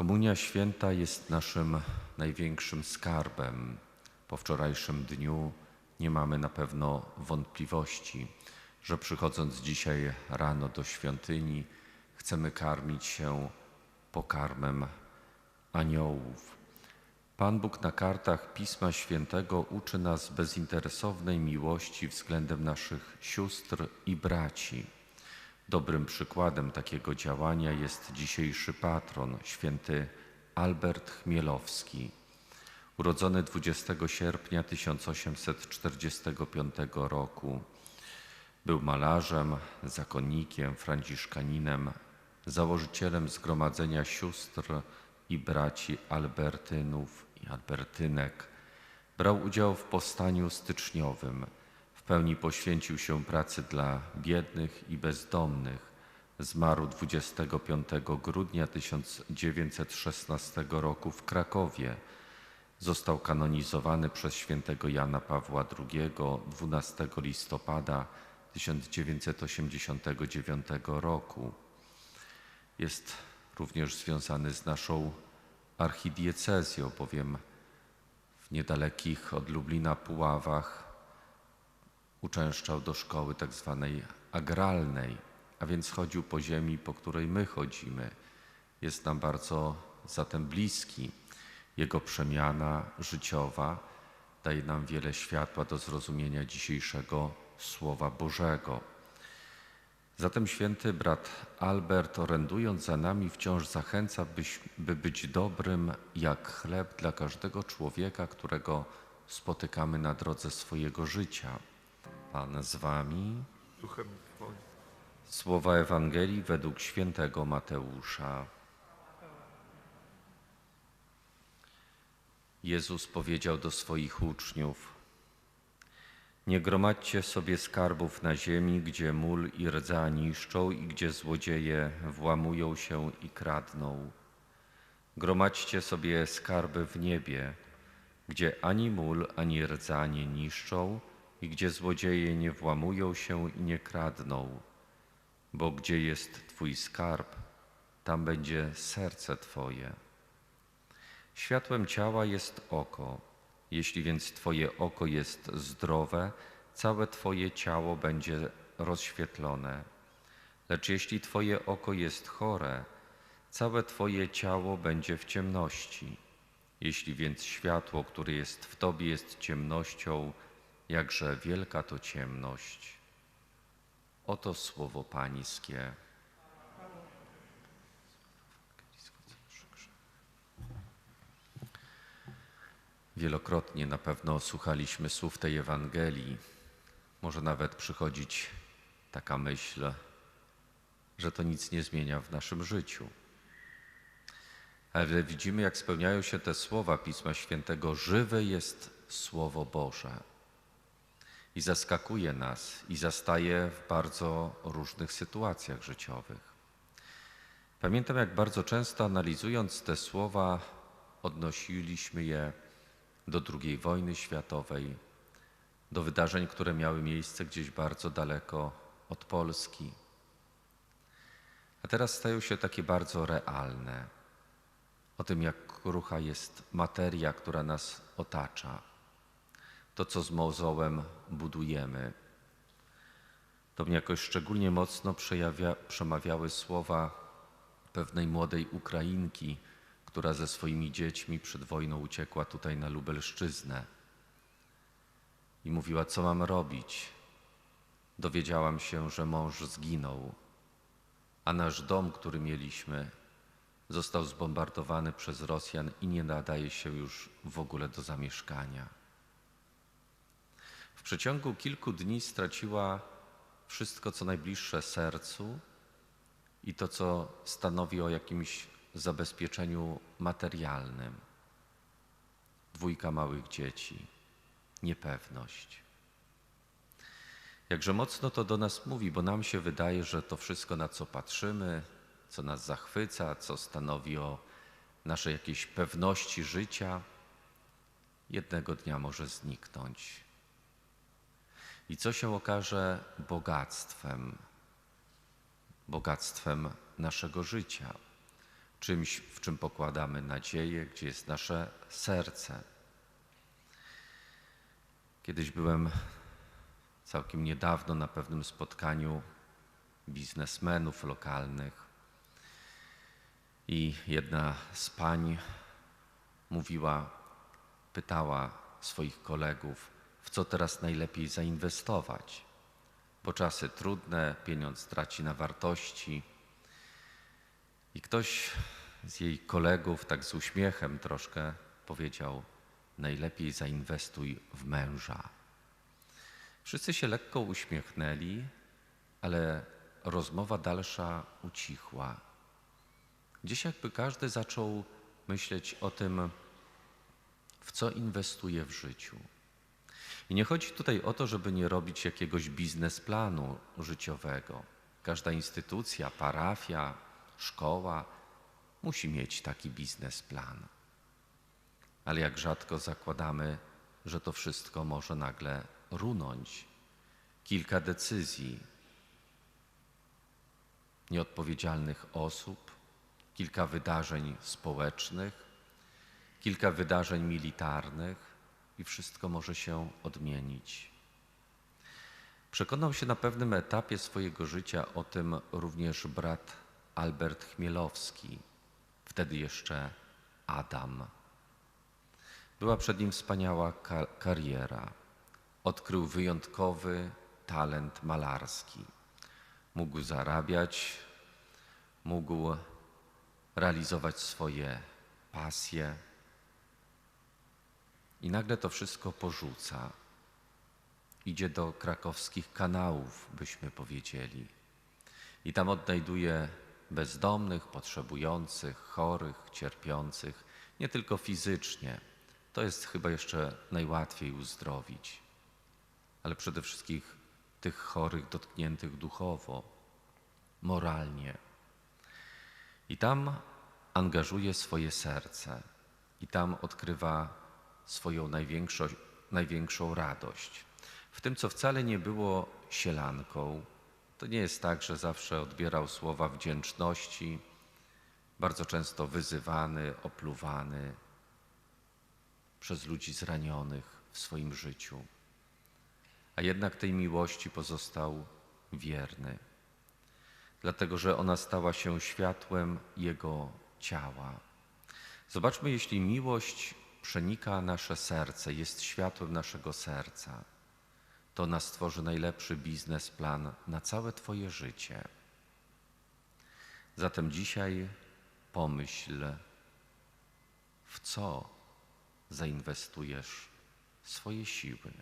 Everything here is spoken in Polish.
Komunia święta jest naszym największym skarbem. Po wczorajszym dniu nie mamy na pewno wątpliwości, że przychodząc dzisiaj rano do świątyni, chcemy karmić się pokarmem aniołów. Pan Bóg na kartach Pisma Świętego uczy nas bezinteresownej miłości względem naszych sióstr i braci. Dobrym przykładem takiego działania jest dzisiejszy patron, święty Albert Chmielowski. Urodzony 20 sierpnia 1845 roku, był malarzem, zakonnikiem, franciszkaninem, założycielem Zgromadzenia Sióstr i Braci Albertynów i Albertynek. Brał udział w powstaniu styczniowym. Pełni poświęcił się pracy dla biednych i bezdomnych. Zmarł 25 grudnia 1916 roku w Krakowie. Został kanonizowany przez świętego Jana Pawła II 12 listopada 1989 roku. Jest również związany z naszą archidiecezją, bowiem w niedalekich od Lublina Puławach uczęszczał do szkoły tak zwanej agralnej, a więc chodził po ziemi, po której my chodzimy. Jest nam bardzo zatem bliski. Jego przemiana życiowa daje nam wiele światła do zrozumienia dzisiejszego Słowa Bożego. Zatem święty brat Albert, orędując za nami, wciąż zachęca, byś, by być dobrym jak chleb dla każdego człowieka, którego spotykamy na drodze swojego życia. Pan z wami. Duchem Twoim. Słowa Ewangelii według świętego Mateusza. Jezus powiedział do swoich uczniów: Nie gromadźcie sobie skarbów na ziemi, gdzie mól i rdza niszczą i gdzie złodzieje włamują się i kradną. Gromadźcie sobie skarby w niebie, gdzie ani mól, ani rdza nie niszczą i gdzie złodzieje nie włamują się i nie kradną. Bo gdzie jest Twój skarb, tam będzie serce Twoje. Światłem ciała jest oko. Jeśli więc Twoje oko jest zdrowe, całe Twoje ciało będzie rozświetlone. Lecz jeśli Twoje oko jest chore, całe Twoje ciało będzie w ciemności. Jeśli więc światło, które jest w Tobie, jest ciemnością, jakże wielka to ciemność. Oto słowo Pańskie. Wielokrotnie na pewno słuchaliśmy słów tej Ewangelii. Może nawet przychodzić taka myśl, że to nic nie zmienia w naszym życiu. Ale widzimy, jak spełniają się te słowa Pisma Świętego: żywe jest Słowo Boże. I zaskakuje nas i zastaje w bardzo różnych sytuacjach życiowych. Pamiętam, jak bardzo często analizując te słowa, odnosiliśmy je do II wojny światowej, do wydarzeń, które miały miejsce gdzieś bardzo daleko od Polski. A teraz stają się takie bardzo realne. O tym, jak krucha jest materia, która nas otacza. To, co z mozołem budujemy. To mnie jakoś szczególnie mocno przejawia, przemawiały słowa pewnej młodej Ukrainki, która ze swoimi dziećmi przed wojną uciekła tutaj na Lubelszczyznę. I mówiła, co mam robić. Dowiedziałam się, że mąż zginął, a nasz dom, który mieliśmy, został zbombardowany przez Rosjan i nie nadaje się już w ogóle do zamieszkania. Przeciągu kilku dni straciła wszystko, co najbliższe sercu i to, co stanowi o jakimś zabezpieczeniu materialnym. Dwójka małych dzieci, niepewność. Jakże mocno to do nas mówi, bo nam się wydaje, że to wszystko, na co patrzymy, co nas zachwyca, co stanowi o naszej jakiejś pewności życia, jednego dnia może zniknąć. I co się okaże bogactwem, bogactwem naszego życia. Czymś, w czym pokładamy nadzieję, gdzie jest nasze serce. Kiedyś byłem całkiem niedawno na pewnym spotkaniu biznesmenów lokalnych. I jedna z pań mówiła, pytała swoich kolegów, w co teraz najlepiej zainwestować, bo czasy trudne, pieniądz traci na wartości. I ktoś z jej kolegów, tak z uśmiechem troszkę, powiedział: Najlepiej zainwestuj w męża. Wszyscy się lekko uśmiechnęli, ale rozmowa dalsza ucichła. Gdzieś jakby każdy zaczął myśleć o tym, w co inwestuje w życiu. I nie chodzi tutaj o to, żeby nie robić jakiegoś biznesplanu życiowego. Każda instytucja, parafia, szkoła musi mieć taki biznesplan. Ale jak rzadko zakładamy, że to wszystko może nagle runąć. Kilka decyzji nieodpowiedzialnych osób, kilka wydarzeń społecznych, kilka wydarzeń militarnych i wszystko może się odmienić. Przekonał się na pewnym etapie swojego życia o tym również brat Albert Chmielowski, wtedy jeszcze Adam. Była przed nim wspaniała ka kariera. Odkrył wyjątkowy talent malarski. Mógł zarabiać, mógł realizować swoje pasje. I nagle to wszystko porzuca. Idzie do krakowskich kanałów, byśmy powiedzieli. I tam odnajduje bezdomnych, potrzebujących, chorych, cierpiących, nie tylko fizycznie. To jest chyba jeszcze najłatwiej uzdrowić, ale przede wszystkim tych chorych, dotkniętych duchowo, moralnie. I tam angażuje swoje serce, i tam odkrywa swoją największą, największą radość. W tym, co wcale nie było sielanką, to nie jest tak, że zawsze odbierał słowa wdzięczności, bardzo często wyzywany, opluwany przez ludzi zranionych w swoim życiu. A jednak tej miłości pozostał wierny, dlatego że ona stała się światłem jego ciała. Zobaczmy, jeśli miłość przenika nasze serce, jest światłem naszego serca to nas stworzy najlepszy biznesplan na całe Twoje życie. Zatem dzisiaj pomyśl, w co zainwestujesz swoje siły.